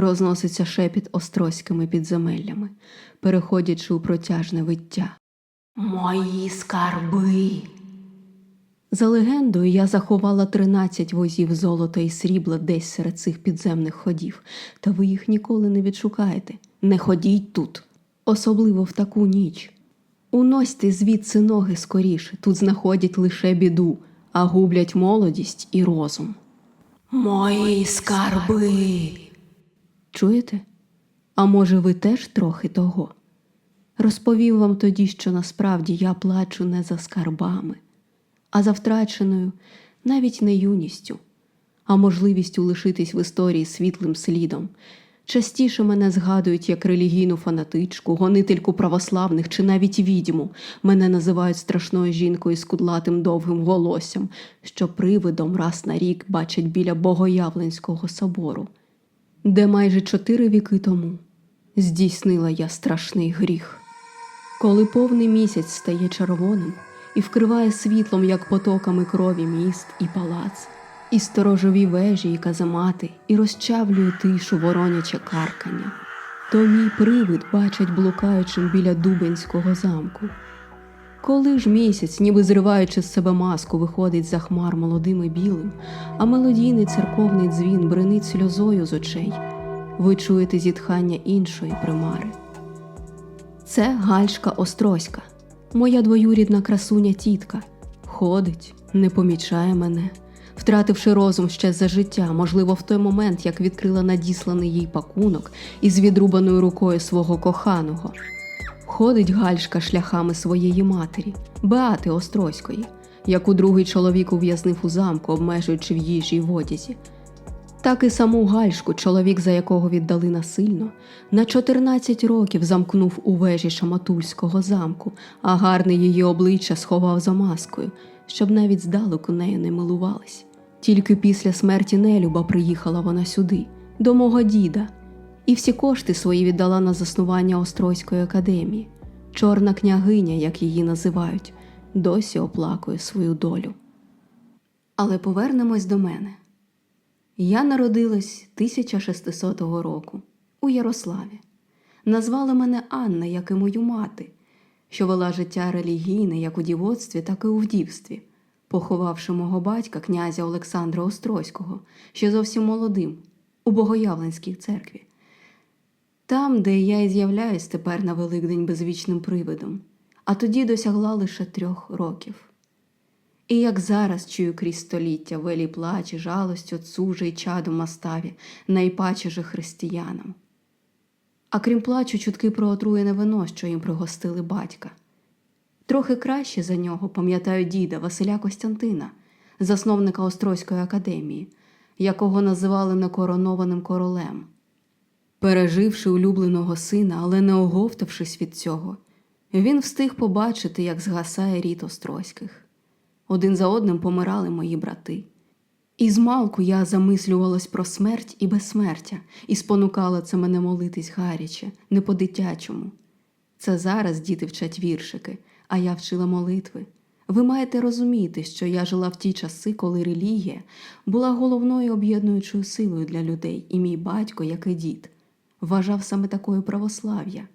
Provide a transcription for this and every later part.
розноситься шепіт острозькими підземеллями, переходячи у протяжне виття. Мої скарби. За легендою, я заховала 13 возів золота і срібла десь серед цих підземних ходів, та ви їх ніколи не відшукаєте. Не ходіть тут, особливо в таку ніч. Уносьте звідси ноги скоріше, тут знаходять лише біду, а гублять молодість і розум. Мої скарби. Чуєте? А може, ви теж трохи того? Розповім вам тоді, що насправді я плачу не за скарбами, а за втраченою навіть не юністю, а можливістю лишитись в історії світлим слідом. Частіше мене згадують як релігійну фанатичку, гонительку православних чи навіть відьму. Мене називають страшною жінкою з кудлатим довгим волоссям, що привидом раз на рік бачать біля Богоявленського собору, де майже чотири віки тому здійснила я страшний гріх. Коли повний місяць стає червоним і вкриває світлом, як потоками крові міст і палац, і сторожові вежі, і каземати, і розчавлює тишу вороняче каркання, то мій привид бачать блукаючим біля Дубенського замку. Коли ж місяць, ніби зриваючи з себе маску, виходить за хмар молодим і білим, а мелодійний церковний дзвін бренить сльозою з очей, ви чуєте зітхання іншої примари. Це Гальшка Острозька, моя двоюрідна красуня тітка. Ходить, не помічає мене, втративши розум ще за життя, можливо, в той момент, як відкрила надісланий їй пакунок із відрубаною рукою свого коханого. Ходить Гальшка шляхами своєї матері, Беати Острозької, яку другий чоловік ув'язнив у замку, обмежуючи в їжі й одязі. Так і саму Гальшку, чоловік, за якого віддали насильно, на 14 років замкнув у вежі Шаматульського замку, а гарне її обличчя сховав за маскою, щоб навіть здалеку нею не милувались. Тільки після смерті Нелюба приїхала вона сюди, до мого діда, і всі кошти свої віддала на заснування Острозької академії. Чорна княгиня, як її називають, досі оплакує свою долю. Але повернемось до мене. Я народилась 1600 року у Ярославі. Назвали мене Анна, як і мою мати, що вела життя релігійне як у дівоцтві, так і у вдівстві, поховавши мого батька, князя Олександра Острозького, ще зовсім молодим, у Богоявленській церкві. Там, де я і з'являюсь тепер на Великдень безвічним привидом, а тоді досягла лише трьох років. І як зараз чую крізь століття велі плачі, жалость отцуже й чаду маставі, найпаче же християнам. А крім плачу, чутки про отруєне вино, що їм пригостили батька. Трохи краще за нього пам'ятаю діда Василя Костянтина, засновника Острозької академії, якого називали некоронованим королем. Переживши улюбленого сина, але не оговтавшись від цього, він встиг побачити, як згасає рід Острозьких. Один за одним помирали мої брати. І змалку я замислювалась про смерть і безсмертя, і спонукало це мене молитись гаряче, не по-дитячому. Це зараз діти вчать віршики, а я вчила молитви. Ви маєте розуміти, що я жила в ті часи, коли релігія була головною об'єднуючою силою для людей, і мій батько, як і дід, вважав саме такою православ'я.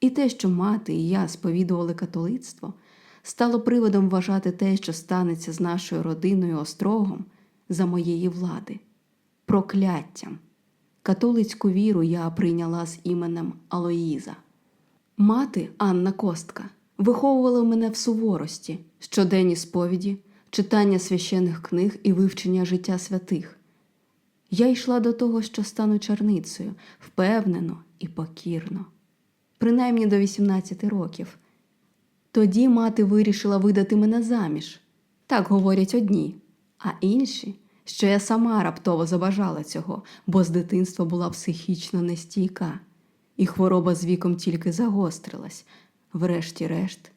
І те, що мати і я сповідували католицтво, стало приводом вважати те, що станеться з нашою родиною острогом за моєї влади, прокляттям. Католицьку віру я прийняла з іменем Алоїза. Мати Анна Костка виховувала мене в суворості, щоденні сповіді, читання священих книг і вивчення життя святих. Я йшла до того, що стану черницею, впевнено і покірно, принаймні до 18 років. Тоді мати вирішила видати мене заміж. Так говорять одні, а інші, що я сама раптово забажала цього, бо з дитинства була психічно нестійка, і хвороба з віком тільки загострилась, врешті-решт,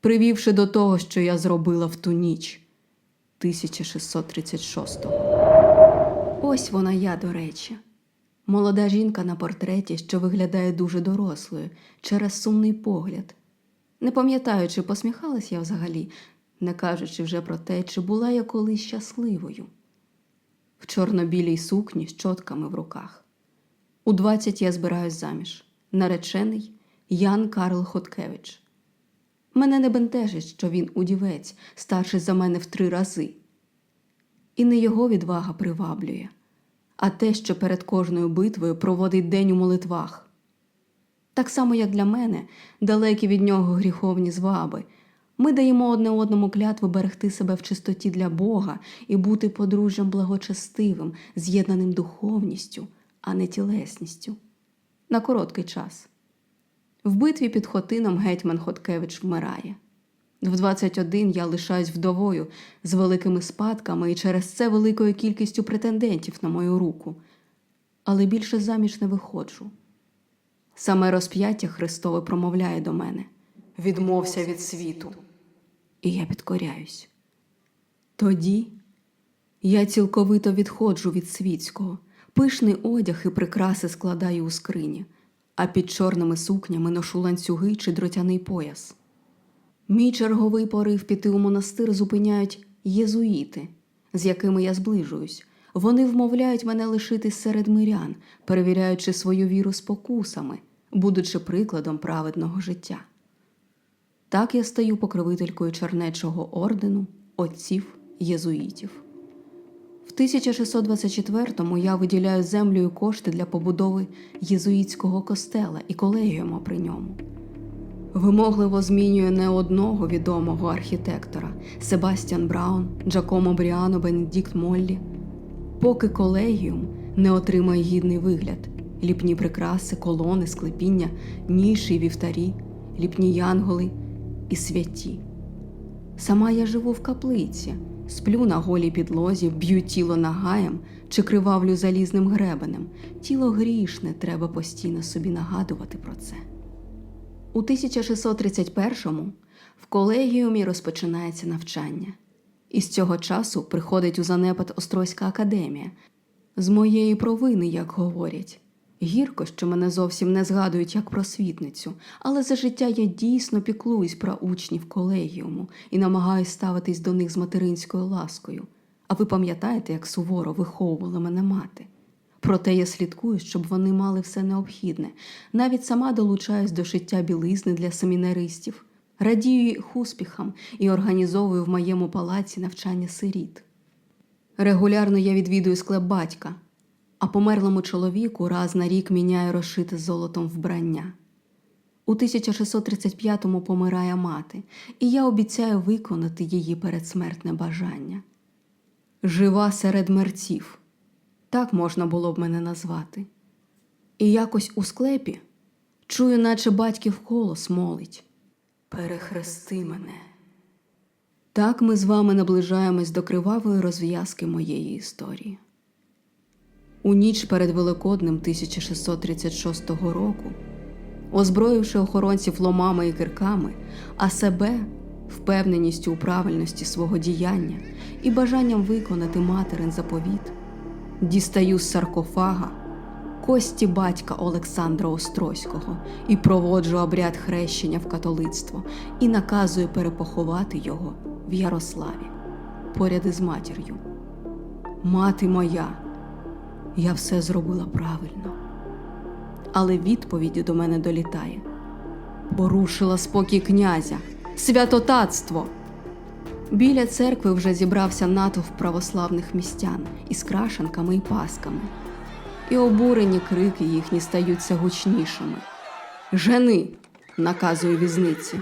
привівши до того, що я зробила в ту ніч 1636-го. Ось вона я, до речі. Молода жінка на портреті, що виглядає дуже дорослою, через сумний погляд. Не пам'ятаю, чи посміхалась я взагалі, не кажучи вже про те, чи була я колись щасливою. В чорно-білій сукні з чотками в руках. У 20 я збираюсь заміж. Наречений Ян Карл Хоткевич. Мене не бентежить, що він удівець, старший за мене в три рази. І не його відвага приваблює, а те, що перед кожною битвою проводить день у молитвах. Так само, як для мене, далекі від нього гріховні зваби. Ми даємо одне одному клятву берегти себе в чистоті для Бога і бути подружжям благочестивим, з'єднаним духовністю, а не тілесністю. На короткий час. В битві під Хотином гетьман Хоткевич вмирає. В 21 я лишаюсь вдовою з великими спадками і через це великою кількістю претендентів на мою руку. Але більше заміж не виходжу. Саме розп'яття Христове промовляє до мене відмовся від світу. І я підкоряюсь. Тоді я цілковито відходжу від світського, пишний одяг і прикраси складаю у скрині, а під чорними сукнями ношу ланцюги чи дротяний пояс. Мій черговий порив піти у монастир зупиняють єзуїти, з якими я зближуюсь. Вони вмовляють мене лишитись серед мирян, перевіряючи свою віру спокусами, будучи прикладом праведного життя. Так я стаю покровителькою чернечого ордену отців єзуїтів. В 1624-му я виділяю землю і кошти для побудови єзуїтського костела і колегіума при ньому. Вимогливо змінює не одного відомого архітектора Себастьян Браун, Джакомо Бріано, Бенедікт Моллі, поки колегіум не отримає гідний вигляд: ліпні прикраси, колони, склепіння, ніші, й вівтарі, ліпні янголи і святі. Сама я живу в каплиці, сплю на голій підлозі, б'ю тіло нагаєм чи кривавлю залізним гребенем. Тіло грішне, треба постійно собі нагадувати про це. У 1631-му в колегіумі розпочинається навчання. І з цього часу приходить у занепад Острозька академія. З моєї провини, як говорять. Гірко, що мене зовсім не згадують як просвітницю, але за життя я дійсно піклуюсь про учнів колегіуму і намагаюсь ставитись до них з материнською ласкою. А ви пам'ятаєте, як суворо виховувала мене мати? Проте я слідкую, щоб вони мали все необхідне. Навіть сама долучаюсь до шиття білизни для семінаристів, радію їх успіхам і організовую в моєму палаці навчання сиріт. Регулярно я відвідую склеп батька, а померлому чоловіку раз на рік міняю розшите золотом вбрання. У 1635-му помирає мати, і я обіцяю виконати її передсмертне бажання. Жива серед мерців. Так можна було б мене назвати. І якось у склепі чую, наче батьків голос молить Перехрести мене. Так ми з вами наближаємось до кривавої розв'язки моєї історії. У ніч перед Великоднем 1636 року, озброївши охоронців ломами і кирками, а себе впевненістю у правильності свого діяння і бажанням виконати материн заповіт, дістаю з саркофага кості батька Олександра Острозького і проводжу обряд хрещення в католицтво і наказую перепоховати його в Ярославі поряд із матір'ю. Мати моя, я все зробила правильно. Але відповіді до мене долітає. Порушила спокій князя, святотатство. Біля церкви вже зібрався натовп православних містян із крашенками і пасками, і обурені крики їхні стаються гучнішими. Жени, наказує візниці.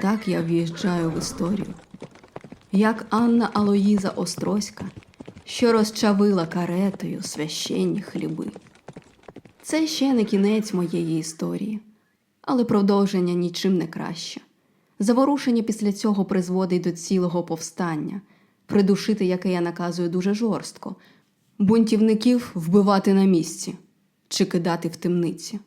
Так я в'їжджаю в історію. Як Анна Алоїза Острозька, що розчавила каретою священні хліби. Це ще не кінець моєї історії, але продовження нічим не краще. Заворушення після цього призводить до цілого повстання, придушити яке я наказую дуже жорстко, бунтівників вбивати на місці чи кидати в темниці.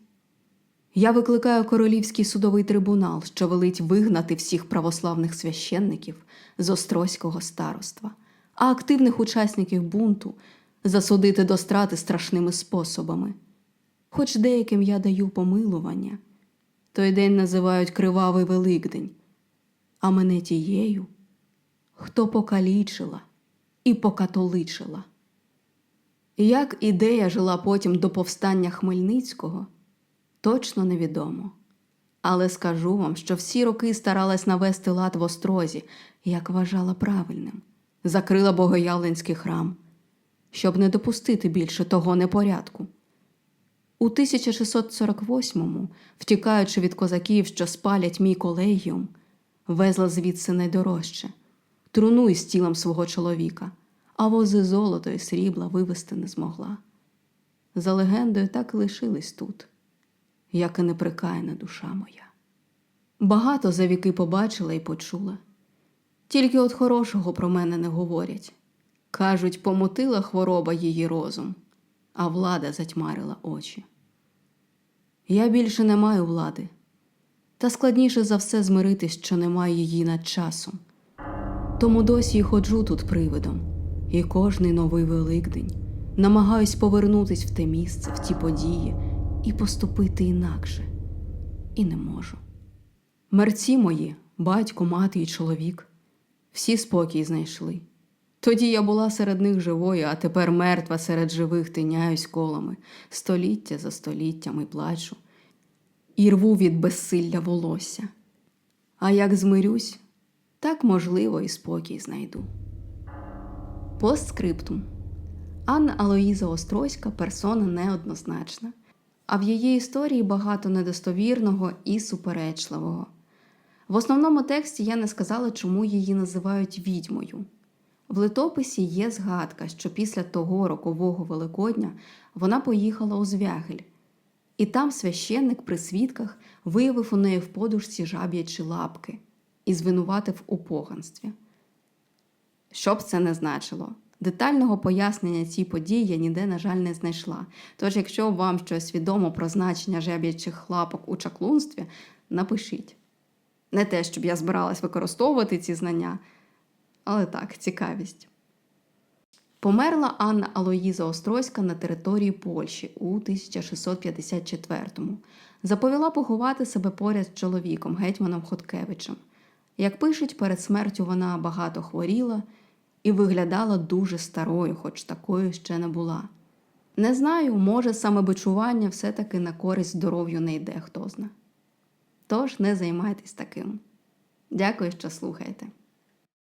Я викликаю королівський судовий трибунал, що велить вигнати всіх православних священників з Острозького староства, а активних учасників бунту засудити до страти страшними способами. Хоч деяким я даю помилування, той день називають Кривавий Великдень, а мене тією, хто покалічила і покатоличила. Як ідея жила потім до повстання Хмельницького, точно невідомо. Але скажу вам, що всі роки старалась навести лад в острозі, як вважала правильним, закрила богоявленський храм, щоб не допустити більше того непорядку. У 1648-му, втікаючи від козаків, що спалять мій колегіум, везла звідси найдорожче труну із тілом свого чоловіка, а вози золото і срібла вивезти не змогла. За легендою так і лишились тут, як і неприкаяна душа моя. Багато за віки побачила і почула. Тільки от хорошого про мене не говорять. Кажуть, помотила хвороба її розум, а влада затьмарила очі. Я більше не маю влади, та складніше за все змиритись, що немає її над часом. Тому досі й ходжу тут привидом, і кожний новий Великдень намагаюсь повернутись в те місце, в ті події і поступити інакше. І не можу. Мерці мої, батько, мати і чоловік, всі спокій знайшли. Тоді я була серед них живою, а тепер мертва серед живих тиняюсь колами, століття за століттям і плачу, і рву від безсилля волосся. А як змирюсь, так можливо і спокій знайду. Постскриптум. Анна Алоїза Острозька персона неоднозначна, а в її історії багато недостовірного і суперечливого. В основному тексті я не сказала, чому її називають відьмою. В литописі є згадка, що після того рокового Великодня вона поїхала у Звягель, і там священник при свідках виявив у неї в подушці жаб'ячі лапки і звинуватив у поганстві. Що б це не значило? Детального пояснення цій події я ніде, на жаль, не знайшла. Тож, якщо вам щось відомо про значення жаб'ячих лапок у чаклунстві, напишіть. Не те, щоб я збиралась використовувати ці знання, але так, цікавість. Померла Анна Алоїза Острозька на території Польщі у 1654-му. Заповіла поховати себе поряд з чоловіком, гетьманом Хоткевичем. Як пишуть, перед смертю вона багато хворіла і виглядала дуже старою, хоч такою ще не була. Не знаю, може, самобичування все-таки на користь здоров'ю не йде, хто зна. Тож не займайтесь таким. Дякую, що слухаєте.